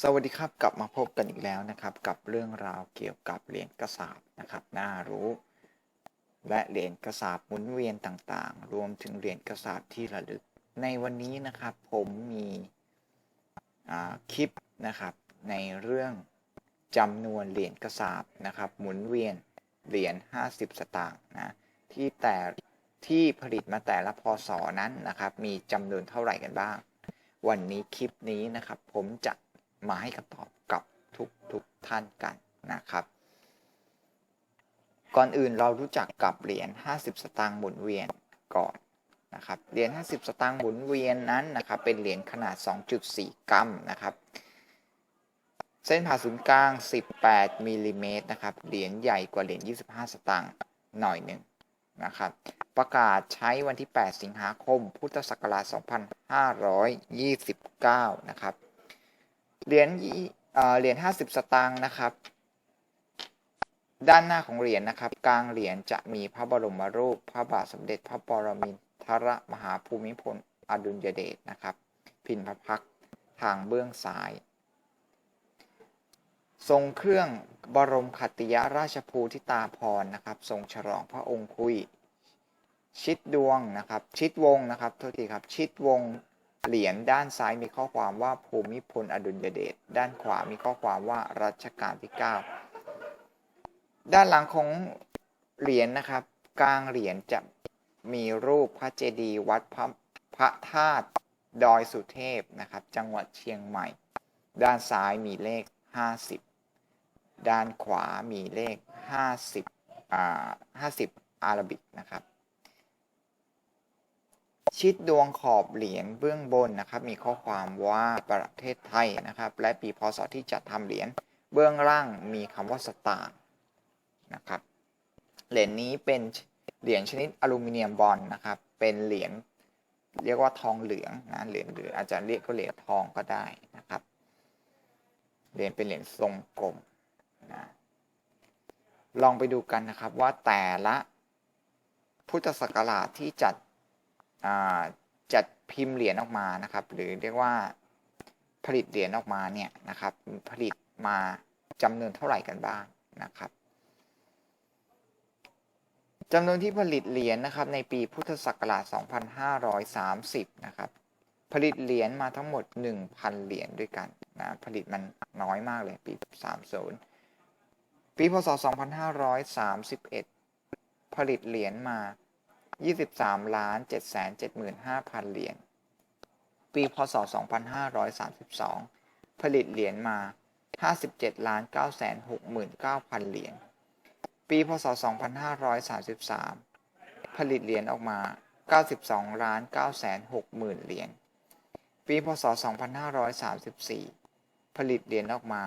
สวัสดีครับกลับมาพบกันอีกแล้วนะครับ กับเรื่องราวเกี่ยวกับเหรียญกระสาบนะครับน่ารู้ และเหรียญกระสาบหมุนเวียนต่างๆ รวมถึงเหรียญกระสาบที่ระลึก ในวันนี้นะครับผมมีคลิปนะครับในเรื่องจำนวนเหรียญกระสาบนะครับ หมุนเวียนเหรียญ50 สตางค์นะที่แต่ที่ผลิตมาแต่ละพศนั้นนะครับ มีจำนวนเท่าไหร่กันบ้าง วันนี้คลิปนี้นะครับ ผมจะ มาให้คำตอบกับทุกทุกท่านกันนะครับ ก่อนอื่นเรารู้จักกับเหรียญ 50 สตางค์หมุนเวียนก่อนนะครับ เหรียญ 50 สตางค์หมุนเวียนนั้นนะครับ เป็นเหรียญขนาด 2.4 กรัมนะครับเส้นผ่าศูนย์กลาง 18มิลลิเมตรนะครับ เหรียญใหญ่กว่าเหรียญ 25 สตางค์หน่อยหนึ่งนะครับ ประกาศใช้วันที่ 8 สิงหาคม พุทธศักราช 2529 นะครับ เหรียญยี่เอ่อเหรียญ50สตางค์นะครับ ด้านหน้าของเหรียญนะครับ กลางเหรียญจะมีพระบรมรูป พระบาทสมเด็จพระปรมินทรมหาภูมิพลอดุลยเดชนะครับ พินพระพักทางเบื้องซ้าย ทรงเครื่องบรมขัตติยราชภูทิตาพรนะครับ ทรงฉลองพระองค์คุย ชิดดวงนะครับ ชิดวงนะครับโทษทีครับ ชิดวง เหรียญด้านซ้ายมีข้อความว่าภูมิพลอดุลยเดช ด้านขวามีข้อความว่ารัชกาลที่ 9 ด้านหลังของเหรียญนะครับ กลางเหรียญจะมีรูปพระเจดีย์วัดพระพระธาตุดอยสุเทพนะครับ จังหวัดเชียงใหม่ ด้านซ้ายมีเลข 50 ด้านขวามีเลข 50อ่า50 อาราบิกนะครับ ชิดดวงขอบเหรียญเบื้องบนนะครับ มีข้อความว่าประเทศไทยนะครับ และปีพศที่จัดทำเหรียญเบื้องล่างมีคำว่าสตางค์นะครับ เหรียญนี้เป็นเหรียญชนิดอลูมิเนียมบอลนะครับ เป็นเหรียญเรียกว่าทองเหลืองนะเหรียญหรืออาจจะเรียกก็เหรียญทองก็ได้นะครับ เหรียญเป็นเหรียญทรงกลมนะลองไปดูกันนะครับว่าแต่ละพุทธศักราชที่จัด จัดพิมพ์เหรียญออกมานะครับ หรือเรียกว่าผลิตเหรียญออกมาเนี่ยนะครับผลิตมาจำนวนเท่าไหร่กันบ้างนะครับจำนวนที่ผลิตเหรียญนะครับในปีพุทธศักราช 2530 นะครับ ผลิตเหรียญมาทั้งหมด 1,000 เหรียญด้วยกันนะผลิตมันน้อยมากเลยปี 30 ปีพศ 2531 ผลิตเหรียญมา 23ล้าน775,000 เหรียญ ปีพศ 2532 ผลิตเหรียญมา 57ล้าน969,000 เหรียญ ปีพศ 2533 ผลิตเหรียญออกมา 92ล้าน960,000 เหรียญ ปีพศ 2534 ผลิตเหรียญออกมา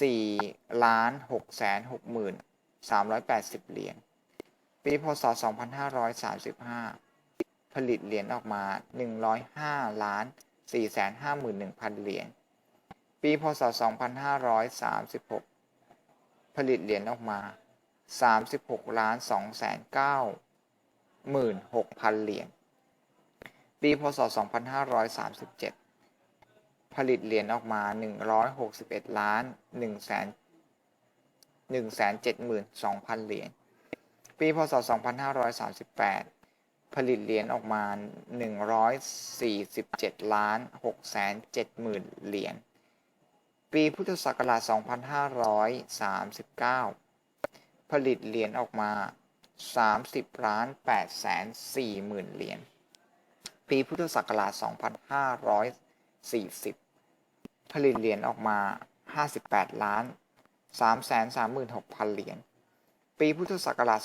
4ล้าน660,000 380 เหรียญ ปีพศ 2535 ผลิตเหรียญออกมา 105ล้าน451,000 เหรียญ ปีพศ 2536 ผลิตเหรียญออกมา 36ล้าน296,000 เหรียญ ปีพศ 2537 ผลิตเหรียญออกมา 161ล้าน1,172,000 เหรียญ ปีพศ 2538 ผลิตเหรียญออกมา 147ล้าน6แสน70,000เหรียญ ปีพุทธศักราช 2539 ผลิตเหรียญออกมา 30ล้าน8แสน40,000เหรียญ ปีพุทธศักราช 2540 ผลิตเหรียญออกมา 58ล้าน336,000 เหรียญ ปีพุทธศักราช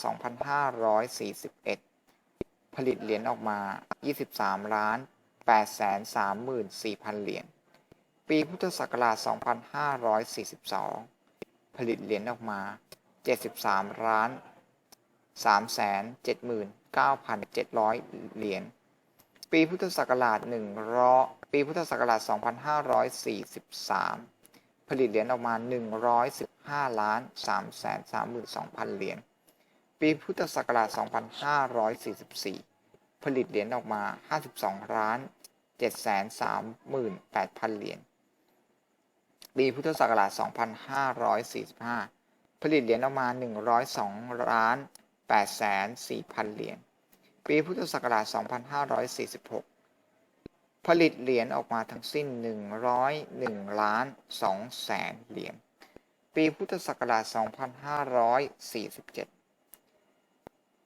2541 ผลิตเหรียญออกมา 23ล้าน834,000 เหรียญ ปีพุทธศักราช 2542 ผลิตเหรียญออกมา 73ล้าน379,700 เหรียญ ปีพุทธศักราช100ปีพุทธศักราช 2543 ผลิตเหรียญออกมา 115 ล้าน 332,000 เหรียญ ปีพุทธศักราช 2544 ผลิตเหรียญออกมา 52 ล้าน 738,000 เหรียญ ปีพุทธศักราช 2545 ผลิตเหรียญออกมา 102 ล้าน8แสน4พันเหรียญ ปีพุทธศักราช 2546 ผลิตเหรียญออกมาทั้งสิ้น 101ล้าน2แสนเหรียญ ปีพุทธศักราช 2547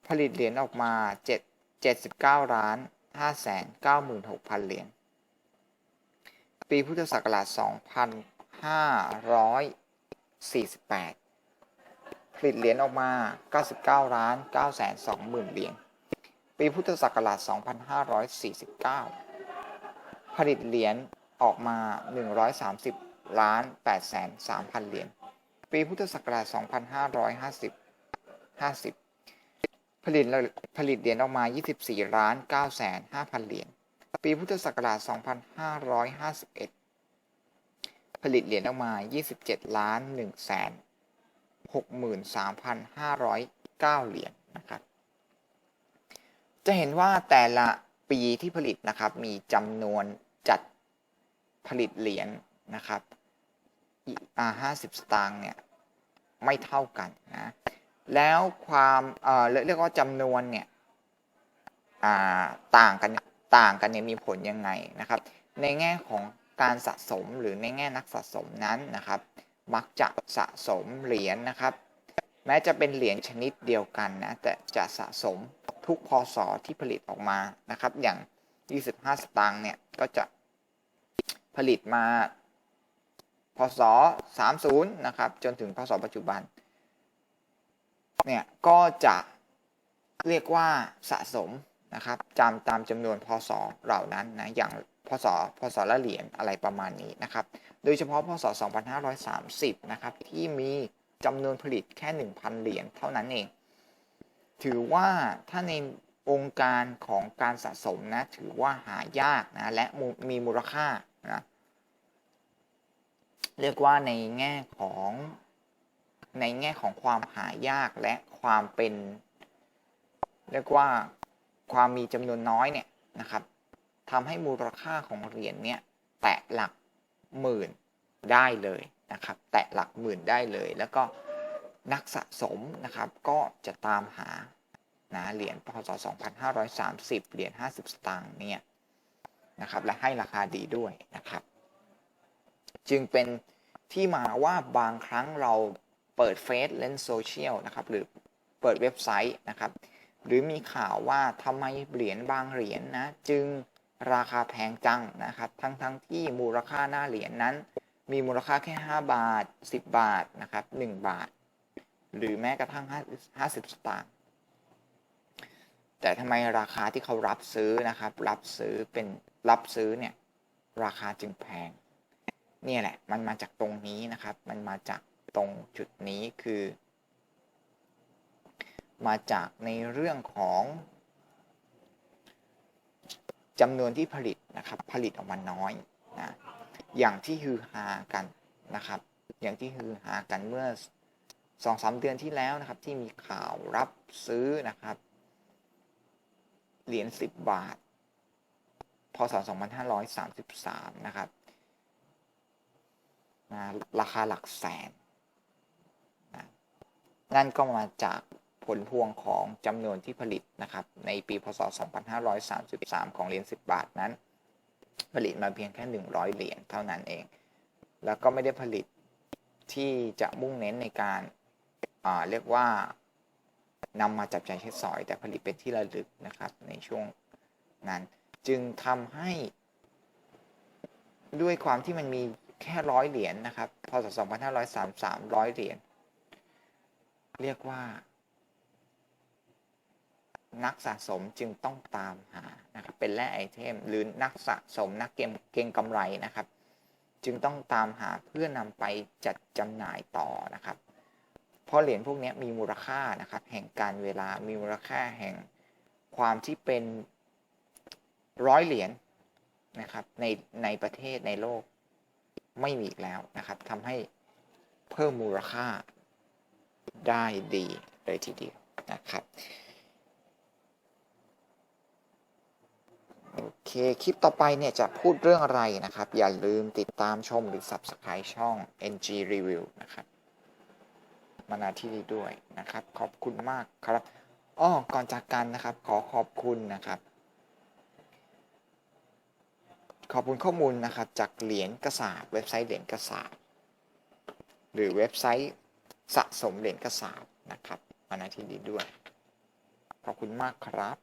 ผลิตเหรียญออกมา 7 79ล้าน5แสน96,000 เหรียญ ปีพุทธศักราช 2548 ผลิตเหรียญออกมา 99ล้าน9แสน20,000 เหรียญ ปีพุทธศักราช 2549 ผลิตเหรียญออกมา 130 ล้าน8แสน3,000 เหรียญ ปีพุทธศักราช 2550 50 ผลิตผลิตเหรียญออกมา 24 ล้าน9แสน5,000 เหรียญ ปีพุทธศักราช 2551 ผลิตเหรียญออกมา 27 ล้าน1แสน63,509 เหรียญนะครับ จะเห็นว่าแต่ละปีที่ผลิตนะครับมีจำนวน จัดผลิตเหรียญนะครับอ่าห้าสิบสตางค์เนี่ย ไม่เท่ากันนะ แล้วความเอ่อเรียกว่าจำนวนเนี่ยอ่าต่างกันต่างกันเนี่ยมีผลยังไงนะครับ ในแง่ของการสะสมหรือในแง่นักสะสมนั้นนะครับ มักจะสะสมเหรียญนะครับ แม้จะเป็นเหรียญชนิดเดียวกันนะแต่จะสะสมทุกพศที่ผลิตออกมานะครับ อย่าง 25 สตางค์เนี่ยก็จะ ผลิตมา พศ 30 นะครับ จนถึงพศปัจจุบัน เนี่ย ก็จะเรียกว่าสะสมนะครับจำตามจำนวนพศเหล่านั้นนะ อย่างพศพศละเหรียญอะไรประมาณนี้นะครับ โดยเฉพาะพศ 2530 นะครับ ที่มีจำนวนผลิตแค่ 1,000 เหรียญเท่านั้นเอง ถือว่าถ้าในองค์การของการสะสมนะ ถือว่าหายากนะ และมีมูลค่า นะเรียกว่าในแง่ของในแง่ของความหายากและความเป็น เรียกว่าความมีจำนวนน้อยเนี่ยนะครับทำให้มูลค่าของเหรียญเนี่ยแตะหลักหมื่นได้เลยนะครับ แตะหลักหมื่นได้เลย แล้วก็นักสะสมนะครับ ก็จะตามหานะเหรียญพศ2530 เหรียญ50 สตางค์เนี่ย นะครับ และให้ราคาดีด้วยนะครับ จึงเป็นที่มาว่าบางครั้งเราเปิดเฟซเล่นโซเชียลนะครับหรือเปิดเว็บไซต์นะครับ หรือมีข่าวว่าทำไมเหรียญบางเหรียญนนะจึงราคาแพงจังนะครับ ทั้งๆทที่มูลค่าหน้าเหรียญนนั้น มีมูลค่าแค่ 5 บาท 10 บาทนะครับ 1 บาท หรือแม้กระทั่ง 50สตางค์ แต่ทำไมราคาที่เขารับซื้อนะครับ รับซื้อเป็นรับซื้อเนี่ยราคาจึงแพงเนี่ยแหละ มันมาจากตรงนี้นะครับ มันมาจากตรงจุดนี้คือ มาจากในเรื่องของจำนวนที่ผลิตนะครับ ผลิตออกมาน้อยนะอย่างที่ฮือฮากันนะครับ อย่างที่ฮือฮากันเมื่อสองสาเดือนที่แล้วนะครับ ที่มีข่าวรับซื้อนะครับ เหรียญ10บาท พศ2533นะครับนะราคาหลักแสนนะนั่นก็มาจากผลพวงของจำนวนที่ผลิตนะครับ ในปีพศ 2533 ของเหรียญ10 บาทนั้น ผลิตมาเพียงแค่ 100 เหรียญเท่านั้นเอง แล้วก็ไม่ได้ผลิตที่จะมุ่งเน้นในการเรียกว่า นำมาจับใจใช้สอย แต่ผลิตเป็นที่ระลึกนะครับในช่วงนั้น จึงทำให้ ด้วยความที่มันมีแค่ร้อยเหรียญนนะครับ พศ 2533 ร้อยเหรียญเรียกว่า นักสะสมจึงต้องตามหานะครับเป็นแร่ไอเทม หรือนักสะสมนักเก็งเก็งกำไรนะครับ จึงต้องตามหาเพื่อนำไปจัดจำหน่ายต่อนะครับ เพราะเหรียญพวกนี้มีมูลค่านะครับ แห่งการเวลา มีมูลค่าแห่งความที่เป็นร้อยเหรียญนะครับ ในในประเทศในโลกไม่มีอีกแล้วนะครับทำให้เพิ่มมูลค่าได้ดีเลยทีเดียวนะครับโอเค คลิปต่อไปเนี่ยจะพูดเรื่องอะไรนะครับ อย่าลืมติดตามชมหรือ Subscribe ช่อง NG Review นะครับ มาณที่นี้ด้วยนะครับ ขอบคุณมากครับอ้อก่อนจากกันนะครับ ขอขอบคุณนะครับ ขอบคุณข้อมูลนะครับจากเหรียญกระสาบเว็บไซต์เหรียญกระสาบหรือเว็บไซต์สะสมเหรียญกระสาบนะครับมาณที่นี้ด้วย ขอบคุณมากครับ